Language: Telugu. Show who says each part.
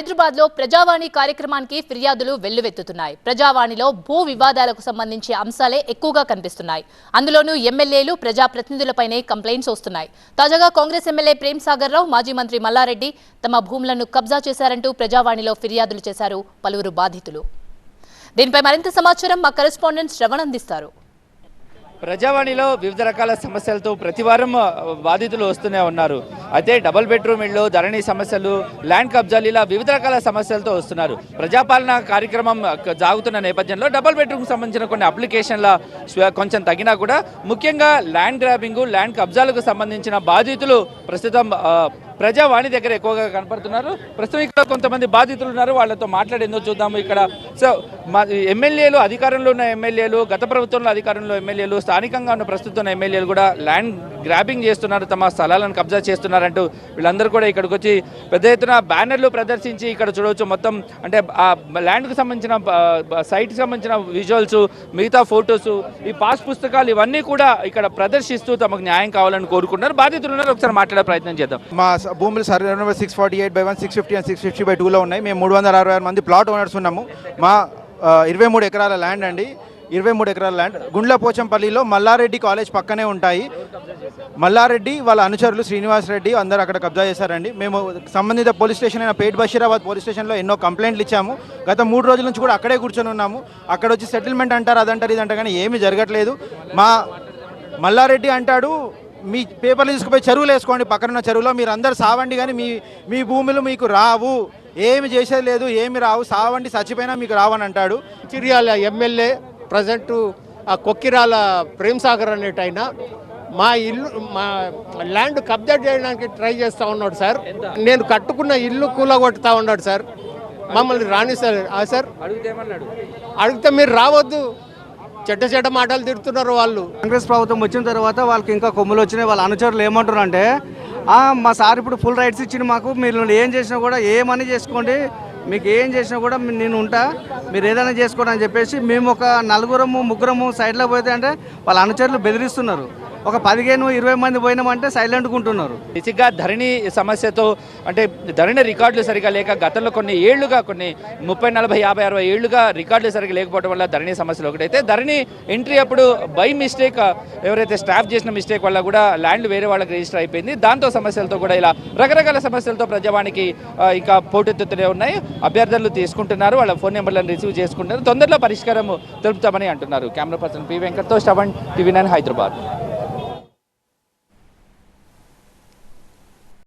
Speaker 1: హైదరాబాద్లో ప్రజావాణి కార్యక్రమానికి ఫిర్యాదులు వెల్లువెత్తుతున్నాయి. ప్రజావాణిలో భూ వివాదాలకు సంబంధించి అంశాలే ఎక్కువగా కనిపిస్తున్నాయి. అందులోనూ ఎమ్మెల్యేలు ప్రజాప్రతినిధులపైనే కంప్లైంట్స్ వస్తున్నాయి. తాజాగా కాంగ్రెస్ ఎమ్మెల్యే ప్రేమ్ సాగర్ రావు మాజీ మంత్రి మల్లారెడ్డి తమ భూములను కబ్జా చేశారంటూ ప్రజావాణిలో ఫిర్యాదులు చేశారు పలువురు బాధితులు. దీనిపై మరింత సమాచారం మా కరెస్పాండెంట్ శ్రవణ్ అందిస్తారు.
Speaker 2: ప్రజావాణిలో వివిధ రకాల సమస్యలతో ప్రతివారం బాధితులు వస్తూనే ఉన్నారు. అయితే డబుల్ బెడ్రూమ్ ఇళ్ళు ధరణి సమస్యలు ల్యాండ్ కబ్జాలు ఇలా వివిధ రకాల సమస్యలతో వస్తున్నారు. ప్రజాపాలన కార్యక్రమం జాగుతున్న నేపథ్యంలో డబుల్ బెడ్రూమ్కి సంబంధించిన కొన్ని అప్లికేషన్ల కొంచెం తగ్గినా కూడా ముఖ్యంగా ల్యాండ్ గ్రాబింగ్ ల్యాండ్ కబ్జాలకు సంబంధించిన బాధితులు ప్రస్తుతం ప్రజావాణి దగ్గర ఎక్కువగా కనపడుతున్నారు. ప్రస్తుతం ఇక్కడ కొంతమంది బాధితులు ఉన్నారు. వాళ్ళతో మాట్లాడేందో చూద్దాము. ఇక్కడ సో మా ఎమ్మెల్యేలు అధికారంలో ఉన్న ఎమ్మెల్యేలు గత ప్రభుత్వంలో అధికారంలో ఎమ్మెల్యేలు స్థానికంగా ఉన్న ప్రస్తుతం ఎమ్మెల్యేలు కూడా ల్యాండ్ గ్రాబింగ్ చేస్తున్నారు. తమ స్థలాలను కబ్జా చేస్తున్నారంటూ వీళ్ళందరూ కూడా ఇక్కడికి వచ్చి పెద్ద ఎత్తున బ్యానర్లు ప్రదర్శించి ఇక్కడ చూడవచ్చు. మొత్తం అంటే ఆ ల్యాండ్కి సంబంధించిన సైట్కి సంబంధించిన విజువల్స్ మిగతా ఫొటోస్ ఈ పాస్ పుస్తకాలు ఇవన్నీ కూడా ఇక్కడ ప్రదర్శిస్తూ తమకు న్యాయం కావాలని కోరుకుంటున్నారు. బాధితులు ఉన్నారు. ఒకసారి మాట్లాడే ప్రయత్నం చేద్దాం.
Speaker 3: మా స- భూములు survey number six forty eight by one six fifty and six fifty by టూలో ఉన్నాయి. మేము మూడు వందల అరవై ఆరు మంది ప్లాట్ ఓనర్స్ ఉన్నాము. మా ఇరవై మూడు ఎకరాల ల్యాండ్ అండి. ఇరవై మూడు ఎకరాల ల్యాండ్ గుండ్ల పోచంపల్లిలో మల్లారెడ్డి కాలేజ్ పక్కనే ఉంటాయి. మల్లారెడ్డి వాళ్ళ అనుచరులు శ్రీనివాస్ రెడ్డి అందరూ అక్కడ కబ్జా చేశారండి. మేము సంబంధిత పోలీస్ స్టేషన్ అయిన పేట్ బషీరాబాద్ పోలీస్ స్టేషన్లో ఎన్నో కంప్లైంట్లు ఇచ్చాము. గత మూడు రోజుల నుంచి కూడా అక్కడే కూర్చొని ఉన్నాము. అక్కడ వచ్చి సెటిల్మెంట్ అంటారు అదంటారు ఇదంటారు కానీ ఏమీ జరగట్లేదు. మా మల్లారెడ్డి అంటాడు మీ పేపర్లు తీసుకుపోయి చెరువులు వేసుకోండి పక్కనున్న చెరువులో. మీరు అందరు సావండి కానీ మీ మీ భూములు మీకు రావు. ఏమి చేసేది లేదు ఏమి రావు. సావండి చచ్చిపోయినా మీకు రావని అంటాడు.
Speaker 4: చిర్యాల ఎమ్మెల్యే ప్రజెంట్ ఆ కొక్కిరాల ప్రేమ్ సాగర్ అనేటైన మా ఇల్లు మా ల్యాండ్ కబ్జా చేయడానికి ట్రై చేస్తూ ఉన్నాడు సార్. నేను కట్టుకున్న ఇల్లు కూలగొట్టుతా ఉన్నాడు సార్. మమ్మల్ని రాణిస్తారు ఆ సార్ అడిగితే మీరు రావద్దు. చెడ్డ చెడ్డ మాటలు తిడుతున్నారు వాళ్ళు.
Speaker 5: కాంగ్రెస్ ప్రభుత్వం వచ్చిన తర్వాత వాళ్ళకి ఇంకా కొమ్ములు వచ్చినాయి వాళ్ళ అనుచరులు ఏమంటారు అంటే మా సార్ ఇప్పుడు ఫుల్ రైట్స్ ఇచ్చింది మాకు మీరు ఏం చేసినా కూడా ఏమని చేసుకోండి మీకు ఏం చేసినా కూడా నేను ఉంటా మీరు ఏదైనా చేసుకోండి అని చెప్పేసి మేము ఒక నలుగురము ముగ్గురము సైడ్లో పోతే అంటే వాళ్ళ అనుచరులు బెదిరిస్తున్నారు. ఒక పదిహేను ఇరవై మంది పోయినామంటే సైలెంట్గా ఉంటున్నారు
Speaker 2: నిజంగా ధరణి సమస్యతో అంటే ధరణి రికార్డులు సరిగా లేక గతంలో కొన్ని ఏళ్ళుగా కొన్ని ముప్పై నలభై యాభై అరవై ఏళ్ళుగా రికార్డులు సరిగా లేకపోవడం వల్ల ధరణి సమస్యలు ఒకటైతే ధరణి ఎంట్రీ అప్పుడు బై మిస్టేక్ ఎవరైతే స్టాఫ్ చేసిన మిస్టేక్ వల్ల కూడా ల్యాండ్ వేరే వాళ్ళకి రిజిస్టర్ అయిపోయింది. దాంతో సమస్యలతో కూడా ఇలా రకరకాల సమస్యలతో ప్రజావానికి ఇంకా పోటెత్తుతూనే ఉన్నాయి. అభ్యర్థులు తీసుకుంటున్నారు వాళ్ళ ఫోన్ నెంబర్లను రిసీవ్ చేసుకుంటారు తొందరలో పరిష్కారం తెలుపుతామని అంటున్నారు. కెమెరా పర్సన్ పి వెంకట్తో శ్రవణ్ టీవీ నైన్ హైదరాబాద్.